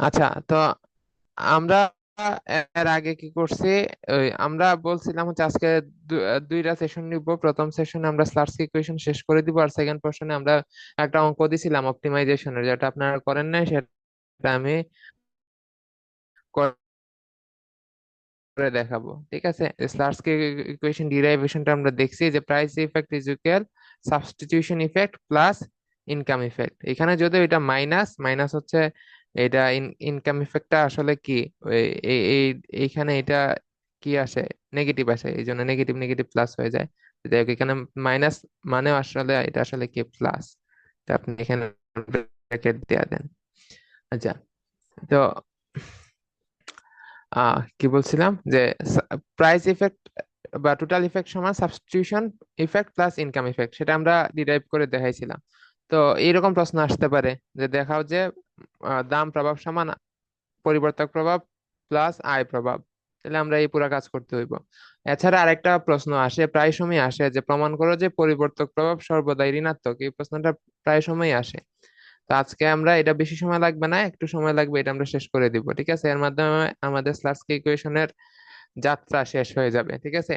আচ্ছা তো আমরা এর আগে কি করছি? ওই আমরা বলছিলাম হচ্ছে আজকে দুইটা সেশন নিব। প্রথম সেশনে আমরা স্লার্স ইকুয়েশন শেষ করে দিব আর সেকেন্ড পোর্শনে আমরা একটা অঙ্ক দিছিলাম অপটিমাইজেশনের যেটা আপনারা করেন নাই, সেটা আমি করে দেখাবো। ঠিক আছে? স্লার্স ইকুয়েশন ডিরাইভেশনটা আমরা দেখছি যে price effect is equal substitution effect plus income effect এখানে যদি এটা মাইনাস মাইনাস হচ্ছে এটা ইনকাম ইফেক্টটা আসলে কি? এই এই- এইখানে এটা কি আসে? নেগেটিভ আসে এই জন্য নেগেটিভ নেগেটিভ প্লাস হয়ে যায়। যাই হোক, এখানে মাইনাস মানে আসলে এটা আসলে কি? প্লাস তো আপনি এখানে ব্র্যাকেট দেয়া দেন। আচ্ছা তো আহ কি বলছিলাম? যে প্রাইস ইফেক্ট বা টোটাল ইফেক্ট সমান substitution effect plus income effect সেটা আমরা ডিরাইভ করে দেখাইছিলাম। তো এইরকম প্রশ্ন আসতে পারে। যে দেখাও যে দাম প্রভাব সমান, পরিবর্তক প্রভাব প্লাস আয় প্রভাব। তাহলে আমরা এই পুরা কাজ করতে হইব। এছাড়া আরেকটা প্রশ্ন আসে, প্রায় সময় আসে যে, প্রমাণ করো যে, পরিবর্তক প্রভাব সর্বদাই ঋণাত্মক। এই প্রশ্নটা প্রায় সময় আসে। তো আজকে আমরা, এটা বেশি সময় লাগবে না, একটু সময় লাগবে, এটা আমরা শেষ করে দিব, ঠিক আছে? এর মাধ্যমে আমাদের স্লাস্কি ইকুয়েশনের যাত্রা শেষ হয়ে যাবে, ঠিক আছে?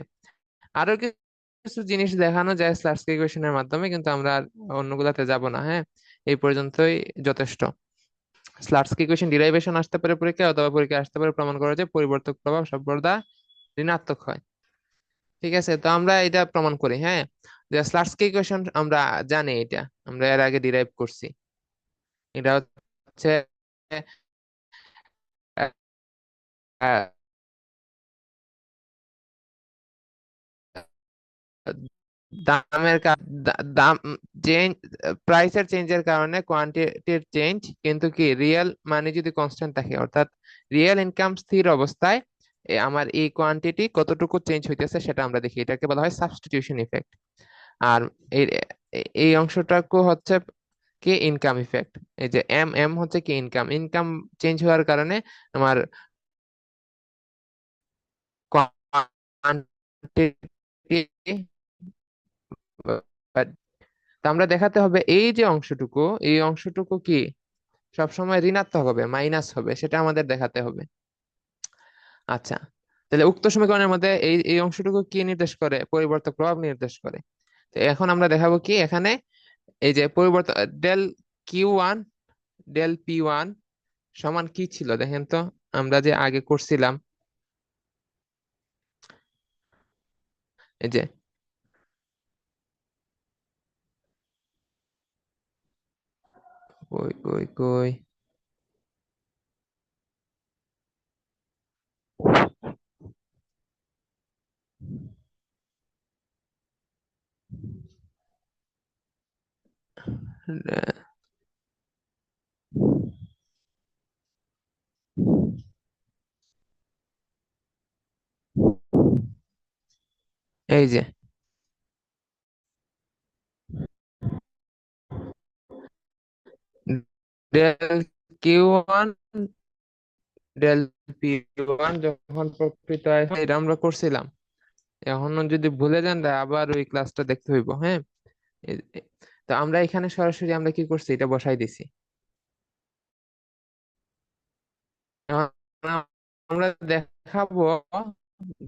আরও কিছু জিনিস দেখানো যায় স্লাস্কি ইকুয়েশনের মাধ্যমে, কিন্তু আমরা অন্যগুলাতে যাব না হ্যাঁ? এই পর্যন্তই যথেষ্ট। স্লাটস্কি ইকুয়েশন ডিরাইভেশন আসতে পারে পরীক্ষায় অথবা পরীক্ষায় আসতে পারে প্রমাণ করা যায় পরিবর্তক প্রভাব সর্বদা ঋণাত্মক হয়। ঠিক আছে তো আমরা এটা প্রমাণ করি হ্যাঁ? যে স্লাটস্কি ইকুয়েশন আমরা জানি এটা আমরা এর আগে ডিরাইভ করছি। এটা হচ্ছে আহ, দামের দাম চেঞ্জ প্রাইসের চেঞ্জের কারণে কোয়ান্টিটির চেঞ্জ কিন্তু কি রিয়েল মানে যদি কনস্ট্যান্ট থাকে, অর্থাৎ রিয়েল ইনকাম স্থির অবস্থায় আমার এই কোয়ান্টিটি কতটুকু চেঞ্জ হইতেছে সেটা আমরা দেখি। এটাকে বলা হয় সাবস্টিটিউশন ইফেক্ট আর এই অংশটাকে হচ্ছে কি ইনকাম ইফেক্ট এই যে এম এম হচ্ছে কি ইনকাম ইনকাম চেঞ্জ হওয়ার কারণে আমার কোয়ান্টিটি তা আমরা দেখাতে হবে এই যে অংশটুকু, এই অংশটুকু কি? সবসময় ঋণাত্মক হবে মাইনাস হবে, সেটা আমাদের দেখাতে হবে। আচ্ছা তাহলে উক্ত সমীকরণের মধ্যে এই এই অংশটুকু কি নির্দেশ করে? পরিবর্তক প্রভাব নির্দেশ করে। তো এখন আমরা দেখাবো কি? এখানে এই যে পরিবর্তন del Q one del P one সমান কি ছিল? দেখেন তো, আমরা যে আগে করছিলাম, এই যে কই কই কই এই যে del Q one del P one যখন প্রকৃত আয়তন, এটা আমরা করছিলাম। এখনও যদি ভুলে যান আবার ওই ক্লাসটা দেখতে হইব হ্যাঁ? তো আমরা এখানে সরাসরি আমরা কি করছি? এটা বসাই দিছি। আমরা দেখাবো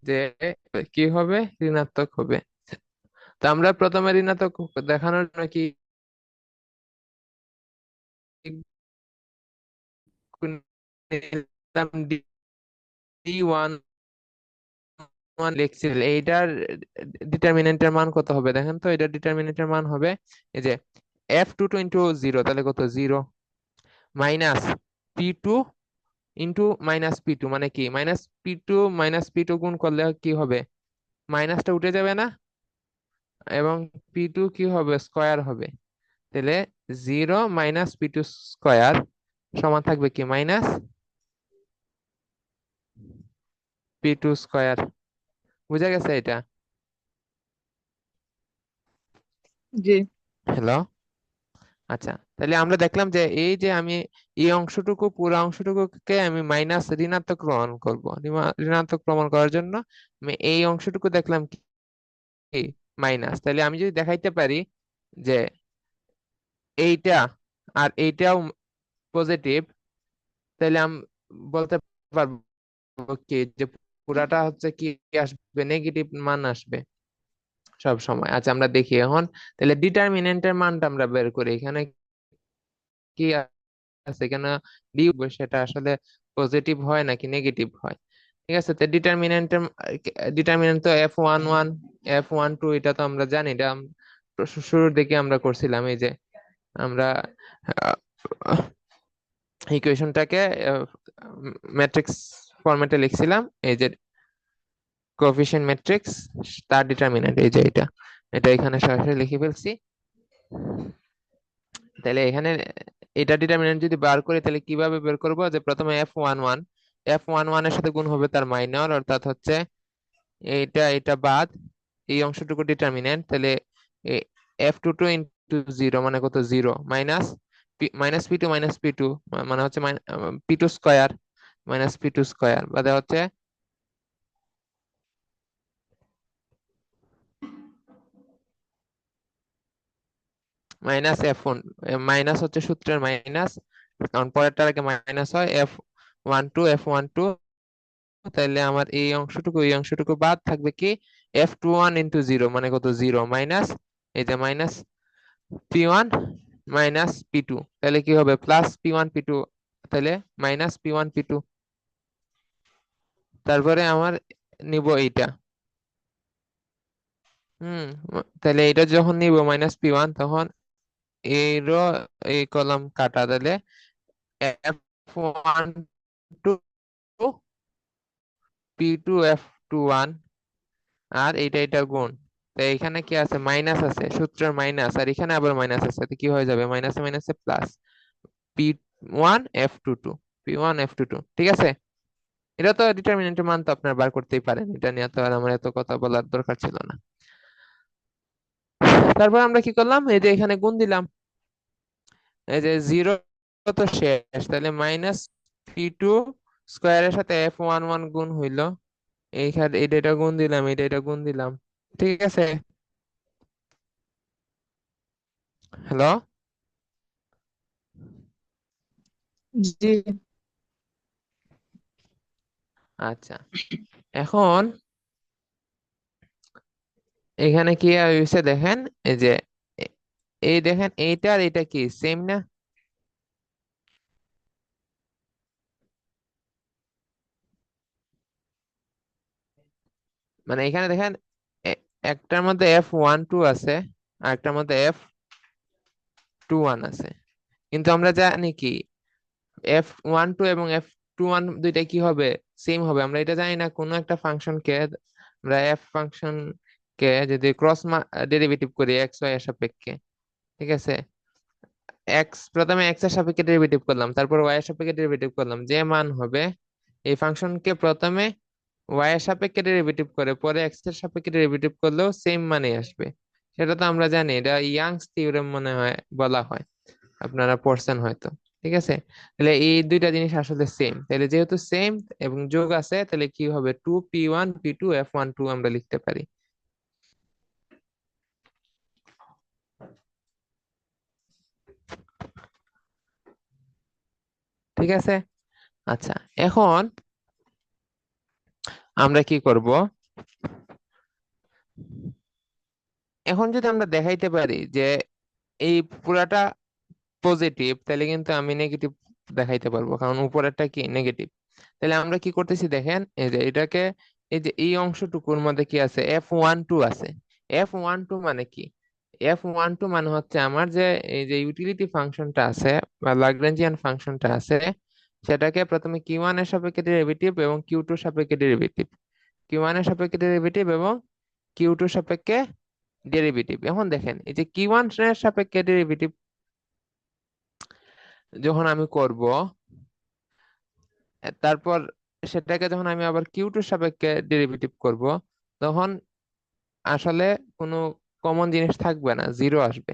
যে কি হবে? ঋণাত্মক হবে। তো আমরা প্রথমে ঋণাত্মক দেখানোর জন্য কি নিলাম ডি ওয়ান ওয়ান লিখছি। এইটার ডিটারমিনেন্টের মান কত হবে? দেখেন তো এটার ডিটারমিনেন্টের মান হবে এই যে F two two into zero তাহলে কত? Zero minus P two into minus P two মানে কি? Minus P two minus P two গুণ করলে কি হবে? মাইনাসটা উঠে যাবে না? এবং পি টু কি হবে? স্কয়ার হবে। তাহলে zero minus P two square সমান থাকবে কি? মাইনাস পি টু স্কয়ার বুঝা গেছে এটা? জি। হ্যালো আচ্ছা তাহলে আমরা দেখলাম যে এই যে আমি এই অংশটুকু পুরো অংশটুকুকে আমি মাইনাস ঋণাত্মক প্রমাণ করব। ঋণাত্মক প্রমাণ করার জন্য আমি এই অংশটুকু দেখলাম কি? মাইনাস তাহলে আমি যদি দেখাইতে পারি যে এইটা আর এইটাও পজিটিভ তাহলে আমি বলতে পারব কি যে পুরাটা হচ্ছে কি আসবে? নেগেটিভ মান আসবে সব সময়। আচ্ছা আমরা দেখি এখন। তাহলে ডিটারমিনেন্টের মানটা আমরা বের করি। এখানে কি আছে? কেন ডি সেটা আসলে পজিটিভ হয় নাকি নেগেটিভ হয়? ঠিক আছে, তো ডিটারমিনেন্টের ডিটারমিনেন্ট তো F one one F one two এটা তো আমরা জানি। এটা শুরুর দিকে আমরা করছিলাম এই যে আমরা ইকুয়েশনটাকে ম্যাট্রিক্স ফরম্যাটে লিখছিলাম, এই যে কোএফিশিয়েন্ট ম্যাট্রিক্স তার ডিটারমিনেন্ট এই যে এটা। এটা এখানে সরাসরি লিখে ফেলছি। তাহলে এখানে এটা ডিটারমিনেন্ট যদি বার করি, তাহলে কীভাবে বের করব? যে প্রথমে F one one F one ওয়ানের সাথে গুণ হবে তার মাইনর অর্থাৎ হচ্ছে এইটা এটা বাদ, এই অংশটুকু ডিটারমিনেন্ট তাহলে F two two into zero মানে কত? Zero minus minus P two minus P two মানে হচ্ছে P two square minus P two square বাদে হচ্ছে মাইনাস এফ ওয়ান মাইনাস হচ্ছে সূত্রের মাইনাস কারণ পরেরটার আগে মাইনাস হয় F one two F one two তাহলে আমার এই অংশটুকু এই অংশটুকু বাদ থাকবে কি? F two one into zero মানে কত? জিরো মাইনাস এই যে minus P one minus P two তাহলে কি হবে? Plus P one P two তাহলে minus P one P two তারপরে আমার নিব এইটা। হুম তাহলে এটা যখন নিব মাইনাস পি ওয়ান তখন এরও এই কলম কাটা, তাহলে F one two P two F two one আর এইটা এটা গুণ। তো এখানে কি আছে? মাইনাস আছে, সূত্রের মাইনাস আর এখানে আবার মাইনাস আছে, তো কি হয়ে যাবে? মাইনাসে মাইনাসে plus P one F two two P one F two two ঠিক আছে? এটা তো ডিটারমিনেন্টের মান তো আপনার বার করতেই পারেন। এটা নিয়ে তো আর আমার এত কথা বলার দরকার ছিল না। তারপর আমরা কি করলাম? এই যে এখানে গুণ দিলাম। এই যে জিরো তো শেষ। তাহলে মাইনাস পি টু স্কোয়ারের সাথে এফ ওয়ান ওয়ান গুণ হইল। এইখানে এটা এটা গুণ দিলাম এটা এটা গুণ দিলাম। ঠিক আছে? হ্যালো জি। আচ্ছা। এখন এখানে কি হয়েছে দেখেন, এই যে এই দেখেন এইটা আর এটা কি সেম না? মানে এখানে দেখেন একটার মধ্যে এফ ওয়ান টু আছে, আর একটার মধ্যে এফ টু ওয়ান আছে। কিন্তু আমরা জানি কি এফ ওয়ান টু এবং এফ টু ওয়ান দুইটা কি হবে? সেম হবে। আমরা এটা জানি না, কোনো একটা ফাংশনকে, আমরা এফ ফাংশন কে যদি ক্রস ডেরিভেটিভ করি এক্স ওয়াই এর সাপেক্ষে, ঠিক আছে? এক্স প্রথমে এক্সের সাপেক্ষে ডেরিভেটিভ করলাম, তারপর ওয়াই এর সাপেক্ষে ডেরিভেটিভ করলাম, যে মান হবে, এই ফাংশনকে প্রথমে ওয়াই এর সাপেক্ষে ডেরিভেটিভ করে, পরে এক্সের সাপেক্ষে ডেরিভেটিভ করলেও সেম মানই আসবে। সেটা তো আমরা জানি, এটা ইয়াংস থিওরেম মনে হয়, বলা হয়, আপনারা পড়ছেন হয়তো। ঠিক আছে? তাহলে এই দুইটা জিনিস আসলে সেম তাহলে যেহেতু সেম এবং যোগ আছে, তাহলে কি হবে? Two P one P two F one two আমরা লিখতে পারি। ঠিক আছে? আচ্ছা এখন আমরা কি করব? এখন যদি আমরা দেখাইতে পারি যে এই পুরাটা পজিটিভ তাহলে কিন্তু আমি নেগেটিভ দেখাইতে পারব। কারণ উপরেরটা কি? নেগেটিভ তাহলে আমরা কি করতেছি দেখেন, এই যে এটাকে, এই যে এই অংশটুকুর মধ্যে কি আছে? এফ ওয়ান টু আছে। এফ ওয়ান টু মানে কি? এফ ওয়ান টু মানে হচ্ছে আমার যে, এই যে ইউটিলিটি ফাংশনটা আছে বা লাগরেঞ্জিয়ান ফাংশনটা আছে, সেটাকে প্রথমে কিউ ওয়ানের সাপেক্ষে ডেরিভেটিভ এবং কিউ টু সাপেক্ষে ডেরিভেটিভ কিউ ওয়ানের সাপেক্ষে ডেরিভেটিভ এবং কিউ টু সাপেক্ষে ডেরিভেটিভ এখন দেখেন, এই যে কিউ ওয়ানের সাপেক্ষে ডেরিভেটিভ যখন আমি করব তারপর সেটাকে যখন আমি আবার কিউ টুর সাপেক্ষে ডেরিভেটিভ করব, তখন আসলে কোনো কমন জিনিস থাকবে না জিরো আসবে।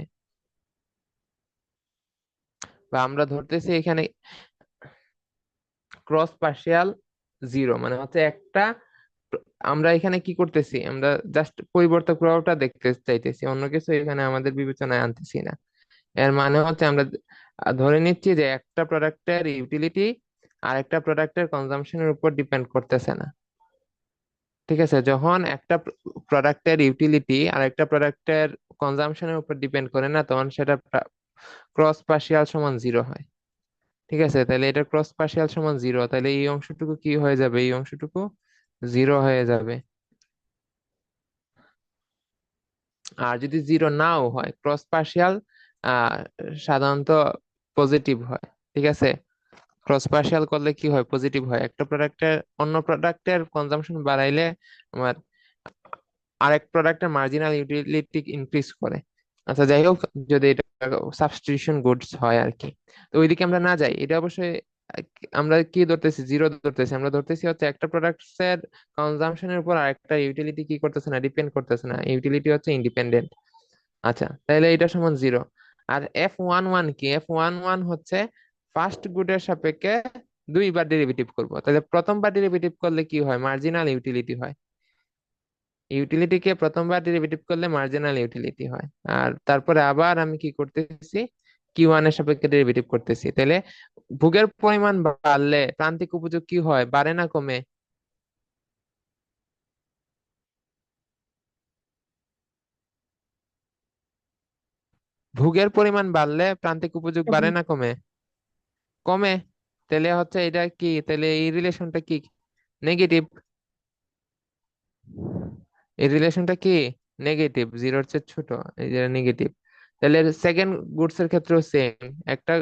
বা আমরা ধরতেছি এখানে ক্রস পার্শিয়াল জিরো মানে হচ্ছে একটা আমরা এখানে কি করতেছি, আমরা জাস্ট পরিবর্তক প্রভাবটা দেখতে চাইতেছি, অন্য কিছু এখানে আমাদের বিবেচনায় আনতেছি না। এর মানে হচ্ছে আমরা ধরে নিচ্ছি যে একটা প্রোডাক্টের ইউটিলিটি আর একটা প্রোডাক্টের কনজাম্পশনের উপর ডিপেন্ড করতেছে না। ঠিক আছে? যখন একটা প্রোডাক্টের ইউটিলিটি আর একটা প্রোডাক্টের কনজাম্পশনের উপর ডিপেন্ড করে না, তখন সেটা ক্রস পার্শিয়াল সমান জিরো হয়। ঠিক আছে? তাহলে এটা ক্রস পার্শিয়াল সমান জিরো তাহলে এই অংশটুকু কি হয়ে যাবে? এই অংশটুকু জিরো হয়ে যাবে। আর যদি জিরো নাও হয় ক্রস পার্শিয়াল সাধারণত পজিটিভ হয়, ঠিক আছে? ক্রস পার্শিয়াল করলে কি হয়? পজিটিভ হয়। একটা প্রোডাক্টের অন্য প্রোডাক্টের কনজাম্পশন বাড়াইলে আমার আরেক প্রোডাক্টের মার্জিনাল ইউটিলিটি ইনক্রিজ করে। আচ্ছা যাই হোক, যদি এটা সাবস্টিটিউশন গুডস হয় আর কি তো ওইদিকে আমরা না যাই, এটা অবশ্যই আমরা কি ধরতেছি? জিরো ধরতেছি। আমরা ধরতেছি হচ্ছে একটা প্রোডাক্টের কনজাম্পশনের উপর আরেকটা ইউটিলিটি কি করতেছে না? ডিপেন্ড করতেছে না। ইউটিলিটি হচ্ছে ইন্ডিপেন্ডেন্ট আচ্ছা তাহলে এটা সমান জিরো আর এফ ওয়ান ওয়ান কি? এফ ওয়ান ওয়ান হচ্ছে ফার্স্ট গুডের সাপেক্ষে দুইবার ডেরিভেটিভ করব। তাহলে প্রথমবার ডেরিভেটিভ করলে কি হয়? মার্জিনাল ইউটিলিটি হয়। ইউটিলিটিকে প্রথমবার ডেরিভেটিভ করলে মার্জিনাল ইউটিলিটি হয়। আর তারপরে আবার আমি কি করতেছি? কিউ ওয়ানের সাপেক্ষে ডেরিভেটিভ করতেছি। তাহলে ভোগের পরিমাণ বাড়লে প্রান্তিক উপযোগ কি হয়? বাড়ে না কমে? ভোগের পরিমাণ বাড়লে প্রান্তিক উপযোগ বাড়ে না কমে? কমে? তাহলে হচ্ছে এটা কি? তাহলে এই রিলেশনটা কি? নেগেটিভ এই রিলেশনটা কি? নেগেটিভ জিরোর চেয়ে ছোট এই যে নেগেটিভ তাহলে সেকেন্ড গুডস এর ক্ষেত্রেও সেম একটা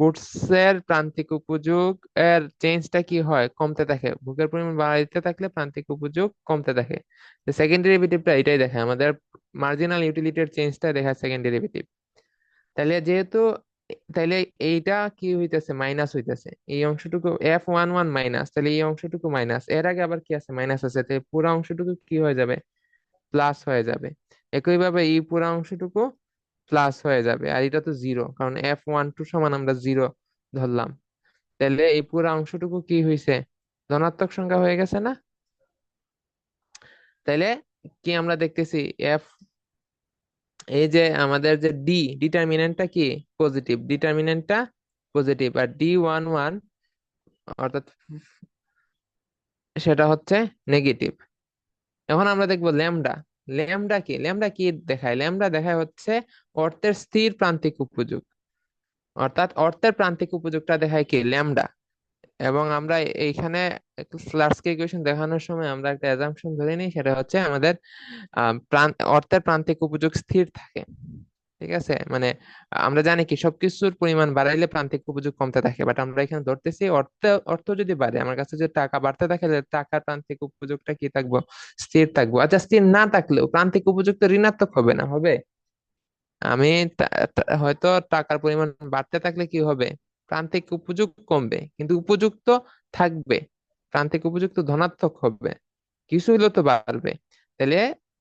গুডস এর প্রান্তিক উপযোগ এর চেঞ্জটা কি হয়? কমতে থাকে ভোগের পরিমাণ বাড়াইতে থাকলে প্রান্তিক উপযোগ কমতে থাকে সেকেন্ড ডেরিভেটিভটা এটাই দেখে। আমাদের মার্জিনাল ইউটিলিটির চেঞ্জটা দেখায় সেকেন্ড ডেরিভেটিভ তাহলে যেহেতু, তাহলে এইটা কি হইতেছে? মাইনাস হইতেছে। এই অংশটুকু এফ ওয়ান ওয়ান মাইনাস তাহলে এই অংশটুকু মাইনাস এর আগে আবার কি আছে? মাইনাস আছে। তাহলে পুরো অংশটুকু কি হয়ে যাবে? প্লাস হয়ে যাবে। একইভাবে এই পুরো অংশটুকু প্লাস হয়ে যাবে। আর এটা তো জিরো কারণ এফ ওয়ান টু সমান আমরা জিরো ধরলাম। তাহলে এই পুরো অংশটুকু কি হয়েছে ধনাত্মক সংখ্যা হয়ে গেছে না? তাহলে কি আমরা দেখতেছি? এফ এই যে আমাদের যে ডি ডিটারমিনেন্টটা কি? পজিটিভ ডিটারমিনেন্টটা পজিটিভ আর ডি ওয়ান ওয়ান অর্থাৎ সেটা হচ্ছে নেগেটিভ এখন আমরা দেখব ল্যামডা ল্যামডা কি? ল্যামডা কি দেখায়? ল্যামডা দেখায় হচ্ছে অর্থের স্থির প্রান্তিক উপযোগ। অর্থাৎ অর্থের প্রান্তিক উপযোগটা দেখায় কি? ল্যামডা এবং আমরা এইখানে স্লার্সকে ইকুয়েশন দেখানোর সময় আমরা একটা অ্যাজাম্পশন ধরে নিই, সেটা হচ্ছে আমাদের অর্থের প্রান্তিক উপযোগ স্থির থাকে। ঠিক আছে? মানে আমরা জানি কি, সবকিছুর পরিমাণ বাড়াইলে প্রান্তিক উপযোগ কমতে থাকে বাট আমরা এখানে ধরতেছি অর্থ অর্থ যদি বাড়ে, আমার কাছে যদি টাকা বাড়তে থাকে টাকার প্রান্তিক উপযোগটা কি থাকব? স্থির থাকব। আচ্ছা স্থির না থাকলেও প্রান্তিক উপযোগ তো ঋণাত্মক হবে না, হবে? আমি হয়তো টাকার পরিমাণ বাড়তে থাকলে কি হবে? প্রান্তিক উপযোগ কমবে, কিন্তু উপযুক্ত থাকবে প্রান্তিক উপযুক্ত ধনাত্মক হবে, কিছু হলেও তো বাড়বে। তাহলে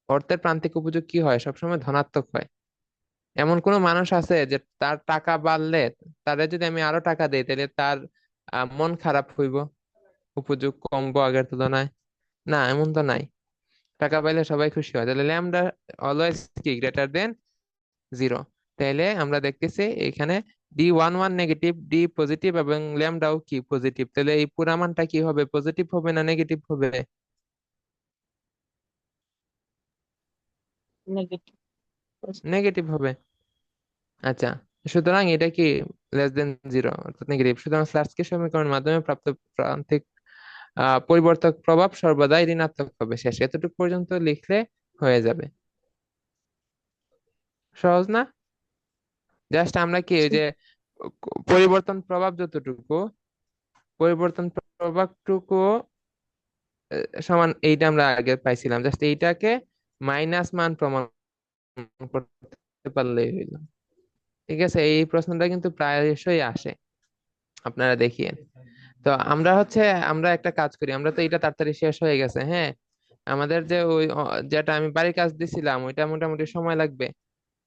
অর্থের প্রান্তিক উপযোগ কি হয়? সবসময় ধনাত্মক হয়। এমন কোনো মানুষ আছে যে তার টাকা বাড়লে তারে যদি আমি আরও টাকা দেই তাহলে তার মন খারাপ হইব উপযোগ কমবো আগের তুলনায়। না, এমন তো নাই। টাকা পাইলে সবাই খুশি হয়। তাহলে ল্যামডা অলওয়েজ কি? গ্রেটার দেন জিরো তাহলে আমরা দেখতেছি এখানে D one one negative D positive এবং ল্যামডাও কি পজিটিভ তাহলে এই পুরা মানটা কি হবে? পজিটিভ হবে না নেগেটিভ হবে? নেগেটিভ হবে। আচ্ছা সুতরাং এটা কি লেস দেন জিরো অর্থাৎ নেগেটিভ সুতরাং স্লার্স্কি সমীকরণের মাধ্যমে প্রাপ্ত প্রান্তিক আহ পরিবর্তক প্রভাব সর্বদাই ঋণাত্মক হবে। শেষ এতটুকু পর্যন্ত লিখলে হয়ে যাবে। সহজ না? জাস্ট আমরা কি ওই যে পরিবর্তন প্রভাব যতটুকু পরিবর্তন প্রভাবটুকু সমান এইটা আমরা আগে পাইছিলাম। জাস্ট এইটাকে মাইনাস মান প্রমাণ করতে পারলেই হইল। ঠিক আছে? এই প্রশ্নটা কিন্তু প্রায়শই আসে। আপনারা দেখিয়েন তো আমরা হচ্ছে আমরা একটা কাজ করি। আমরা তো এটা তাড়াতাড়ি শেষ হয়ে গেছে হ্যাঁ? আমাদের যে ওই যেটা আমি বাড়ির কাজ দিছিলাম ওইটা মোটামুটি সময় লাগবে।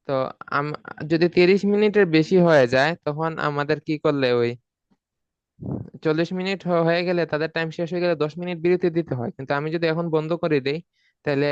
তো আম- যদি তিরিশ মিনিটের বেশি হয়ে যায়, তখন আমাদের কি করলে ওই চল্লিশ মিনিট হয়ে গেলে তাদের টাইম শেষ হয়ে গেলে দশ মিনিট বিরতি দিতে হয়। কিন্তু আমি যদি এখন বন্ধ করে দিই, তাহলে